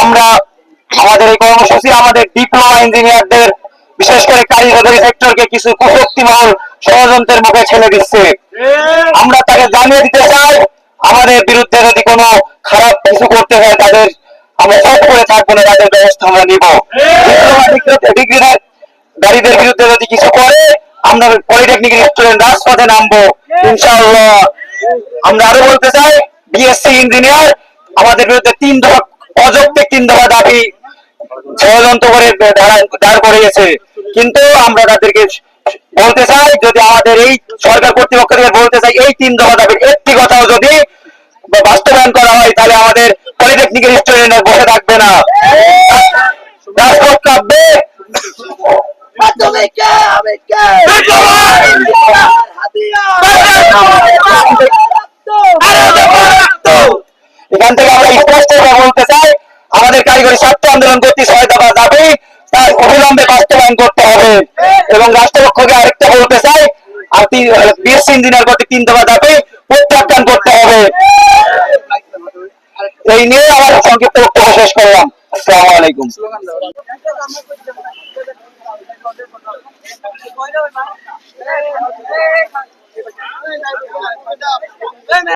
আমরা আমাদের এই কর্মসূচি, আমাদের ডিপ্লোমা ইঞ্জিনিয়ারদের, বিশেষ করে কারিগরি সেক্টরকে কিছু কুশক্তিমহল ষড়যন্ত্রের মুখে ছেড়ে দিচ্ছে। আমরা তাকে জানিয়ে দিতে চাই, আমাদের বিরুদ্ধে যদি কোনো খারাপ কিছু করতে হয়, তাদের আমরা সব করে থাকব না, তাদের ব্যবস্থা আমরা নিব। গাড়িদের বিরুদ্ধে যদি কিছু করে, আমরা পলিটেকনিক স্টুডেন্ট রাজপথে নামবো আমরা আরও বলতে চাই, বিএসসি ইঞ্জিনিয়ার, আমাদের বিরুদ্ধে তিন অযৌক্তিক তিন দফা দাবি ষড়যন্ত্র করে দাঁড়া- দাঁড় করিয়েছে। কিন্তু আমরা তাদেরকে বলতে চাই যদি আমাদের এই সরকার কর্তৃপক্ষ থেকে বলতে চাই এই তিন দফা দাবির একটি কথাও যদি বাস্তবায়ন করা হয় তাহলে আমাদের পলিটেকনিকের স্টুডেন্ট বসে থাকবে না। রাজপথ কাঁপবে এখান থেকে আমরা স্পষ্ট বলতে চাই আমাদের কারিগরি স্বার্থ আন্দোলন করতে সহায়তা দফা যাবে, তার অবিলম্বে বাস্তবায়ন করতে হবে। এবং রাষ্ট্রপক্ষকে আরেকটা বলতে চাই, আর বিএসসি ইঞ্জিনিয়ার করতে তিন দফা দাবি প্রত্যাখ্যান করতে হবে। এই নিয়ে আমার সংক্ষিপ্ত বক্তব্য শেষ করলাম। আসসালামু আলাইকুম। স্লোগান